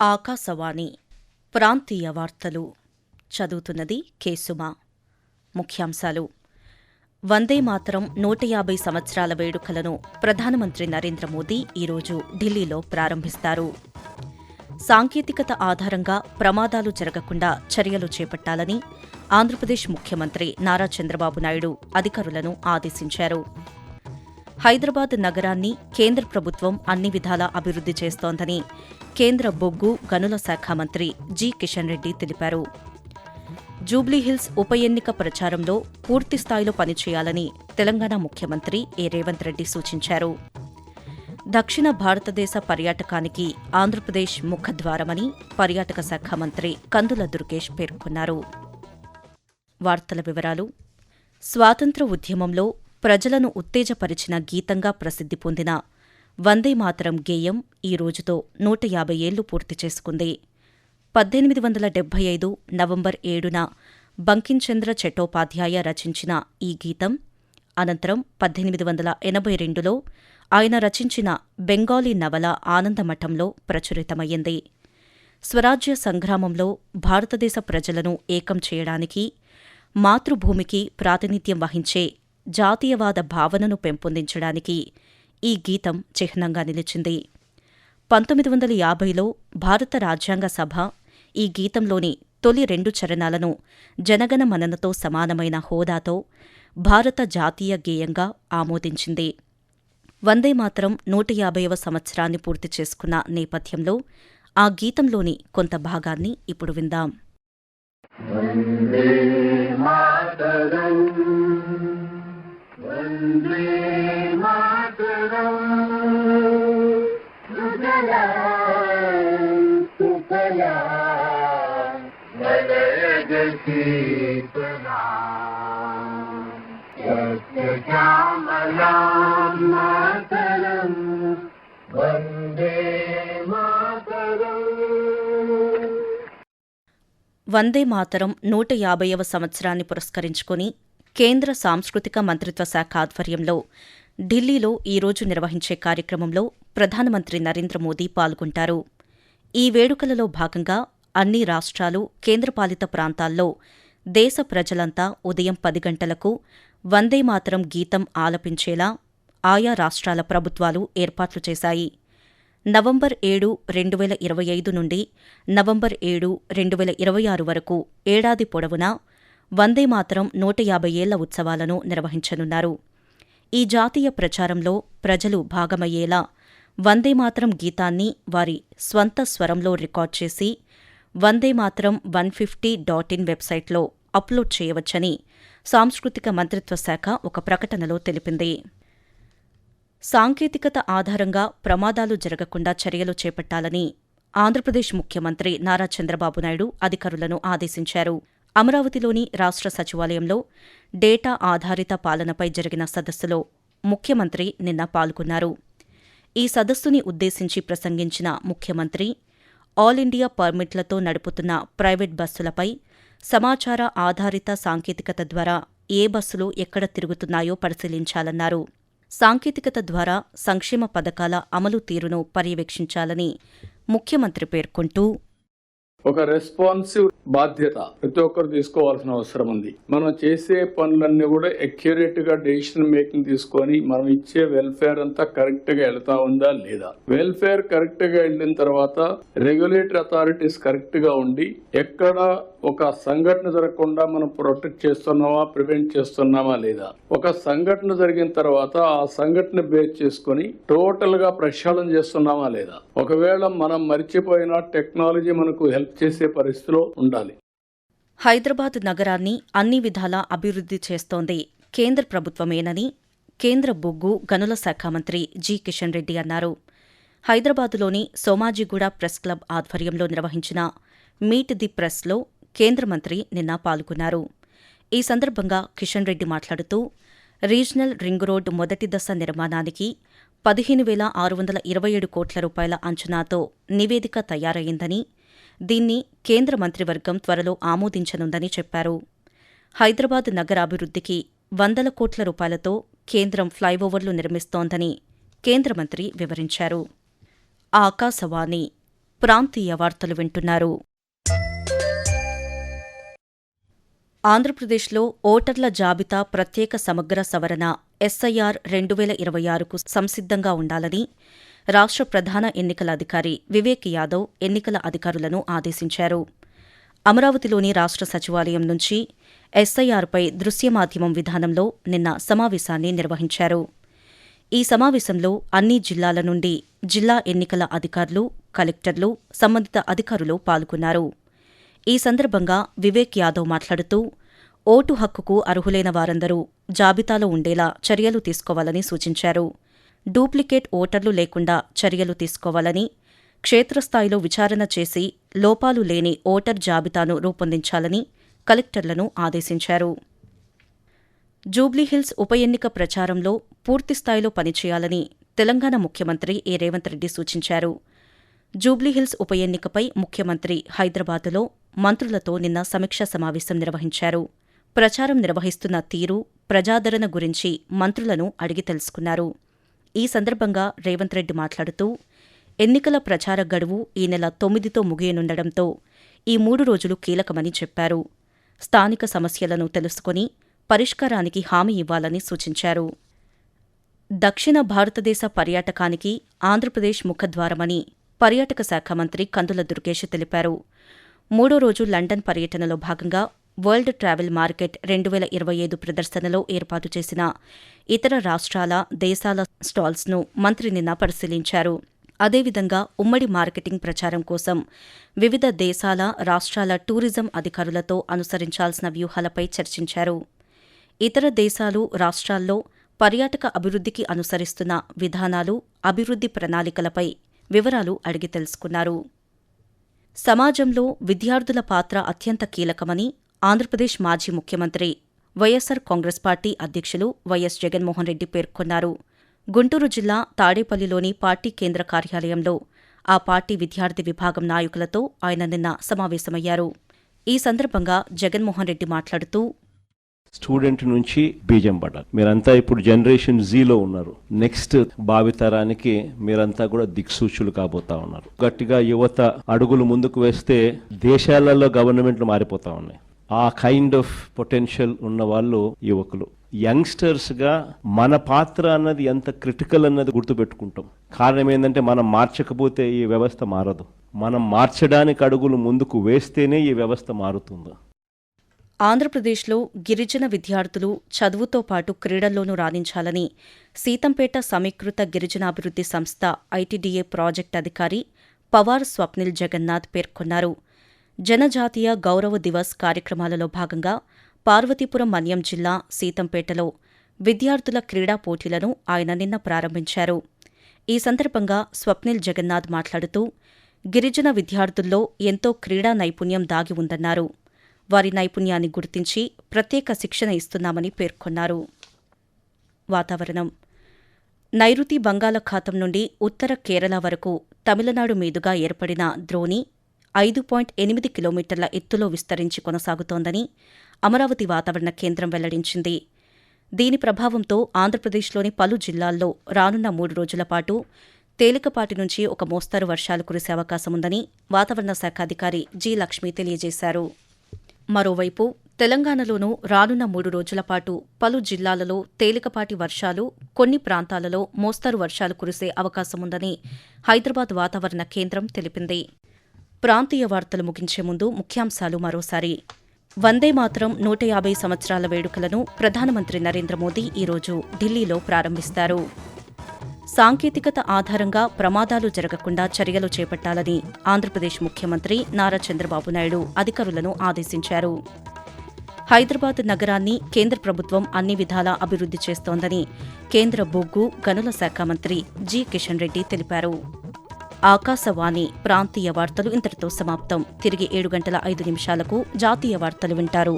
ఆకాశవాణి ప్రాంతీయ వార్తలు. చదువుతున్నది కేసుమా. ముఖ్యాంశాలు. వందే మాతరం నూట యాభై సంవత్సరాల వేడుకలను ప్రధానమంత్రి నరేంద్ర మోదీ ఈరోజు ఢిల్లీలో ప్రారంభిస్తారు. సాంకేతికత ఆధారంగా ప్రమాదాలు జరగకుండా చర్యలు చేపట్టాలని ఆంధ్రప్రదేశ్ ముఖ్యమంత్రి నారా చంద్రబాబు నాయుడు అధికారులను ఆదేశించారు. హైదరాబాద్ నగరాన్ని కేంద్ర ప్రభుత్వం అన్ని విధాలా అభివృద్ది చేస్తోందని కేంద్ర బొగ్గు గనుల శాఖ మంత్రి జి. కిషన్ రెడ్డి తెలిపారు. జూబ్లీహిల్స్ ఉప ఎన్నిక ప్రచారంలో పూర్తిస్థాయిలో పనిచేయాలని తెలంగాణ ముఖ్యమంత్రి ఏ. రేవంత్ రెడ్డి సూచించారు. దక్షిణ భారతదేశ పర్యాటకానికి ఆంధ్రప్రదేశ్ ముఖద్వారమని పర్యాటక శాఖ మంత్రి కందుల దుర్గేష్ పేర్కొన్నారు. వార్తల వివరాలు. స్వాతంత్ర ఉద్యమంలో ప్రజలను ఉత్తేజపరిచిన గీతంగా ప్రసిద్ధి పొందిన వందే మాతరం గేయం ఈ రోజుతో నూట యాభై ఏళ్ళు పూర్తి చేసుకుంది. పద్దెనిమిది వందల డెబ్బై ఐదు నవంబర్ ఏడున బంకించంద్ర చట్టోపాధ్యాయ రచించిన ఈ గీతం అనంతరం పద్దెనిమిది వందల ఎనభై రెండులో ఆయన రచించిన బెంగాలీ నవల ఆనందమఠంలో ప్రచురితమయ్యింది. స్వరాజ్య సంగ్రామంలో భారతదేశ ప్రజలను ఏకం చేయడానికి మాతృభూమికి ప్రాతినిధ్యం వహించే జాతీయవాద భావనను పెంపొందించడానికి ఈ గీతం చిహ్నంగా నిలిచింది. పంతొమ్మిది వందల యాభైలో భారత రాజ్యాంగ సభ ఈ గీతంలోని తొలి రెండు చరణాలను జనగణ మననతో సమానమైన హోదాతో భారత జాతీయ గేయంగా ఆమోదించింది. వందే మాత్రం నూట యాభైవ సంవత్సరాన్ని పూర్తి చేసుకున్న నేపథ్యంలో ఆ గీతంలోని కొంత భాగాన్ని ఇప్పుడు విందాం. वन्दे मातरम् वन्दे मातरम् सुजला सुफला वलयजशीतला सत्यश्यामलां मातरम् वन्दे मातरम् వందే మాతరం నూట యాభైవ సంవత్సరాన్ని పురస్కరించుకుని కేంద్ర సాంస్కృతిక మంత్రిత్వ శాఖ ఆధ్వర్యంలో ఢిల్లీలో ఈరోజు నిర్వహించే కార్యక్రమంలో ప్రధానమంత్రి నరేంద్ర మోదీ పాల్గొంటారు. ఈ వేడుకలలో భాగంగా అన్ని రాష్ట్రాలు కేంద్రపాలిత ప్రాంతాల్లో దేశ ప్రజలంతా ఉదయం పది గంటలకు వందే మాతరం గీతం ఆలపించేలా ఆయా రాష్ట్రాల ప్రభుత్వాలు ఏర్పాట్లు చేశాయి. నవంబర్ ఏడు రెండు వేల ఇరవై ఐదు నుండి నవంబర్ ఏడు రెండు వేల ఇరవై ఆరు వరకు ఏడాది పొడవునా వందే మాతరం నూట యాభై ఏళ్ళ ఉత్సవాలను నిర్వహించనున్నారు. ఈ జాతీయ ప్రచారంలో ప్రజలు భాగమయ్యేలా వందే మాతరం గీతాన్ని వారి స్వంత స్వరంలో రికార్డ్ చేసి Vande Mataram one fifty dot in వెబ్సైట్లో అప్లోడ్ చేయవచ్చని సాంస్కృతిక మంత్రిత్వ శాఖ ఒక ప్రకటనలో తెలిపింది. సాంకేతికత ఆధారంగా ప్రమాదాలు జరగకుండా చర్యలు చేపట్టాలని ఆంధ్రప్రదేశ్ ముఖ్యమంత్రి నారా చంద్రబాబు నాయుడు అధికారులను ఆదేశించారు. అమరావతిలోని రాష్ట్ర సచివాలయంలో డేటా ఆధారిత పాలనపై జరిగిన సదస్సులో ముఖ్యమంత్రి నిన్న పాల్గొన్నారు. ఈ సదస్సుని ఉద్దేశించి ప్రసంగించిన ముఖ్యమంత్రి ఆల్ ఇండియా పర్మిట్లతో నడుపుతున్న ప్రైవేట్ బస్సులపై సమాచార ఆధారిత సాంకేతికత ద్వారా ఏ బస్సులు ఎక్కడ తిరుగుతున్నాయో పరిశీలించాలన్నారు. సాంకేతికత ద్వారా సంక్షేమ పథకాల అమలు తీరును పర్యవేక్షించాలని ముఖ్యమంత్రి పేర్కొంటూ ఒక రెస్పాన్సివ్ బాధ్యత ప్రతి ఒక్కరు తీసుకోవాల్సిన అవసరం ఉంది. మనం చేసే పనులన్నీ కూడా అక్యురేట్గా డెసిషన్ మేకింగ్ తీసుకొని మనం ఇచ్చే వెల్ఫేర్ అంతా కరెక్ట్గా వెళ్తా ఉందా లేదా? వెల్ఫేర్ కరెక్ట్గా వెళ్ళిన తర్వాత రెగ్యులేటరీ అథారిటీస్ కరెక్ట్గా ఉండి ఎక్కడ ఒక సంఘటన జరగకుండా మనం ప్రొటెక్ట్ చేస్తున్నామా ప్రివెంట్ చేస్తున్నామా లేదా? ఒక సంఘటన జరిగిన తర్వాత ఆ సంఘటన బేస్ చేసుకొని టోటల్గా ప్రక్షాళన చేస్తున్నామా లేదా? ఒకవేళ మనం మర్చిపోయిన టెక్నాలజీ మనకు హెల్ప్ చేసే పరిస్థితిలో ఉండాలి. హైదరాబాద్ నగరాన్ని అన్ని విధాలా అభివృద్ధి చేస్తోంది. కేంద్ర ప్రభుత్వమేనని కేంద్ర బొగ్గు గనుల శాఖ మంత్రి జి. కిషన్ రెడ్డి అన్నారు. హైదరాబాదులోని సోమాజిగూడ ప్రెస్ క్లబ్ ఆధ్వర్యంలో నిర్వహించిన మీట్ ది ప్రెస్లో కేంద్ర మంత్రి నిన్న పాల్గొన్నారు. ఈ సందర్భంగా కిషన్ రెడ్డి మాట్లాడుతూ రీజనల్ రింగ్ రోడ్డు మొదటి దశ నిర్మాణానికి పదిహేను వేల ఆరు వందల ఇరవై ఏడు కోట్ల రూపాయల అంచనాతో నివేదిక తయారైందని దీన్ని కేంద్ర మంత్రివర్గం త్వరలో ఆమోదించనుందని చెప్పారు. హైదరాబాద్ నగరాభివృద్ధికి వందల కోట్ల రూపాయలతో కేంద్రం ఫ్లైఓవర్లు నిర్మిస్తోందని కేంద్ర మంత్రి వివరించారు. ఆకాశవాణి ప్రాంతీయ వార్తలు వింటున్నారు. ఆంధ్రప్రదేశ్లో ఓటర్ల జాబితా ప్రత్యేక సమగ్ర సవరణ ఎస్ఐఆర్ రెండు వేల ఇరవై ఆరుకు సంసిద్ధంగా ఉండాలని రాష్ట్ర ప్రధాన ఎన్నికల అధికారి వివేక్ యాదవ్ ఎన్నికల అధికారులను ఆదేశించారు. అమరావతిలోని రాష్ట్ర సచివాలయం నుంచి ఎస్ఐఆర్పై దృశ్య మాధ్యమం విధానంలో నిన్న సమావేశాన్ని నిర్వహించారు. ఈ సమావేశంలో అన్ని జిల్లాల నుండి జిల్లా ఎన్నికల అధికారులు కలెక్టర్లు సంబంధిత అధికారులు పాల్గొన్నారు. ఈ సందర్భంగా వివేక్ యాదవ్ మాట్లాడుతూ ఓటు హక్కుకు అర్హులైన వారందరూ జాబితాలో ఉండేలా చర్యలు తీసుకోవాలని సూచించారు. డూప్లికేట్ ఓటర్లు లేకుండా చర్యలు తీసుకోవాలని క్షేత్రస్థాయిలో విచారణ చేసి లోపాలు లేని ఓటర్ జాబితాను రూపొందించాలని కలెక్టర్లను ఆదేశించారు. జూబ్లీహిల్స్ ఉప ఎన్నిక ప్రచారంలో పూర్తిస్థాయిలో పనిచేయాలని తెలంగాణ ముఖ్యమంత్రి ఏ. రేవంత్ రెడ్డి సూచించారు. జూబ్లీహిల్స్ ఉప ఎన్నికపై ముఖ్యమంత్రి హైదరాబాదులో మంత్రులతో నిన్న సమీక్షా సమావేశం నిర్వహించారు. ప్రచారం నిర్వహిస్తున్న తీరు ప్రజాదరణ గురించి మంత్రులను అడిగి తెలుసుకున్నారు. ఈ సందర్భంగా రేవంత్ రెడ్డి మాట్లాడుతూ ఎన్నికల ప్రచార గడువు ఈ నెల తొమ్మిదితో ముగియనుండడంతో ఈ మూడు రోజులు కీలకమని చెప్పారు. స్థానిక సమస్యలను తెలుసుకుని పరిష్కారానికి హామీ ఇవ్వాలని సూచించారు. దక్షిణ భారతదేశ పర్యాటకానికి ఆంధ్రప్రదేశ్ ముఖద్వారమని పర్యాటక శాఖ మంత్రి కందుల దుర్గేష్ తెలిపారు. మూడో రోజు లండన్ పర్యటనలో భాగంగా వరల్డ్ ట్రావెల్ మార్కెట్ రెండు వేల ఇరవై ఐదు ప్రదర్శనలో ఏర్పాటు చేసిన ఇతర రాష్ట్రాల దేశాల స్టాల్స్ను మంత్రి నిన్న పరిశీలించారు. అదేవిధంగా ఉమ్మడి మార్కెటింగ్ ప్రచారం కోసం వివిధ దేశాల రాష్ట్రాల టూరిజం అధికారులతో అనుసరించాల్సిన వ్యూహాలపై చర్చించారు. ఇతర దేశాలు రాష్ట్రాల్లో పర్యాటక అభివృద్ధికి అనుసరిస్తున్న విధానాలు అభివృద్ధి ప్రణాళికలపై వివరాలు అడిగి తెలుసుకున్నారు. సమాజంలో విద్యార్థుల పాత్ర అత్యంత కీలకమని ఆంధ్రప్రదేశ్ మాజీ ముఖ్యమంత్రి వైఎస్సార్ కాంగ్రెస్ పార్టీ అధ్యక్షులు వైఎస్ జగన్మోహన్ రెడ్డి పేర్కొన్నారు. గుంటూరు జిల్లా తాడేపల్లిలోని పార్టీ కేంద్ర కార్యాలయంలో ఆ పార్టీ విద్యార్థి విభాగం నాయకులతో ఆయన నిన్న సమావేశమయ్యారు. ఈ సందర్భంగా జగన్మోహన్ రెడ్డి మాట్లాడుతూ స్టూడెంట్ నుంచి బీజం పడాలి. మీరంతా ఇప్పుడు జనరేషన్ జీలో ఉన్నారు. నెక్స్ట్ భావితరానికి మీరంతా కూడా దిక్సూచులు కాబోతా ఉన్నారు. గట్టిగా యువత అడుగులు ముందుకు వేస్తే దేశాలలో గవర్నమెంట్లు మారిపోతా ఉన్నాయి. ఆ కైండ్ ఆఫ్ పొటెన్షియల్ ఉన్న వాళ్ళు యువకులు. యంగ్స్టర్స్గా మన పాత్ర అన్నది ఎంత క్రిటికల్ అన్నది గుర్తుపెట్టుకుంటాం. కారణం ఏంటంటే మనం మార్చకపోతే ఈ వ్యవస్థ మారదు. మనం మార్చడానికి అడుగులు ముందుకు వేస్తేనే ఈ వ్యవస్థ మారుతుంది. ఆంధ్రప్రదేశ్లో గిరిజన విద్యార్థులు చదువుతో పాటు క్రీడల్లోనూ రాణించాలని సీతంపేట సమీకృత గిరిజనాభివృద్ధి సంస్థ ఐటీడీఏ ప్రాజెక్ట్ అధికారి పవార్ స్వప్నిల్ జగన్నాథ్ పేర్కొన్నారు. జనజాతీయ గౌరవ దివస్ కార్యక్రమాలలో భాగంగా పార్వతీపురం మన్యం జిల్లా సీతంపేటలో విద్యార్థుల క్రీడా పోటీలను ఆయన నిన్న ప్రారంభించారు. ఈ సందర్భంగా స్వప్నిల్ జగన్నాథ్ మాట్లాడుతూ గిరిజన విద్యార్థుల్లో ఎంతో క్రీడా నైపుణ్యం దాగి ఉందన్నారు. వారి నైపుణ్యాన్ని గుర్తించి ప్రత్యేక శిక్షణ ఇస్తున్నామని పేర్కొన్నారు. వాతావరణం. నైరుతి బంగాళాఖాతం నుండి ఉత్తర కేరళ వరకు తమిళనాడు మీదుగా ఏర్పడిన ద్రోణి ఐదు పాయింట్ ఎనిమిది కిలోమీటర్ల ఎత్తులో విస్తరించి కొనసాగుతోందని అమరావతి వాతావరణ కేంద్రం వెల్లడించింది. దీని ప్రభావంతో ఆంధ్రప్రదేశ్లోని పలు జిల్లాల్లో రానున్న మూడు రోజుల పాటు తేలికపాటి నుంచి ఒక మోస్తరు వర్షాలు కురిసే అవకాశముందని వాతావరణ శాఖ అధికారి జి లక్ష్మి తెలియజేశారు. మరోవైపు తెలంగాణలోనూ రానున్న మూడు రోజుల పాటు పలు జిల్లాలలో తేలికపాటి వర్షాలు కొన్ని ప్రాంతాలలో మోస్తరు వర్షాలు కురిసే అవకాశముందని హైదరాబాద్ వాతావరణ కేంద్రం తెలిపింది. ప్రాంతీయ వార్తలు ముగించే ముందు ముఖ్యాంశాలు మరోసారి. వందే మాత్రం నూట యాభై సంవత్సరాల వేడుకలను ప్రధానమంత్రి నరేంద్ర మోదీ ఈరోజు ఢిల్లీలో ప్రారంభిస్తారు. సాంకేతికత ఆధారంగా ప్రమాదాలు జరగకుండా చర్యలు చేపట్టాలని ఆంధ్రప్రదేశ్ ముఖ్యమంత్రి నారా చంద్రబాబు నాయుడు అధికారులను ఆదేశించారు. హైదరాబాద్ నగరాన్ని కేంద్ర ప్రభుత్వం అన్ని విధాలా అభివృద్ధి చేస్తోందని కేంద్ర బొగ్గు గనుల శాఖ మంత్రి జి. కిషన్ రెడ్డి తెలిపారు. ఆకాశవాణి ప్రాంతీయ వార్తలు ఇంతటితో సమాప్తం. తిరిగి ఏడు గంటల ఐదు నిమిషాలకు జాతీయ వార్తలు వింటారు.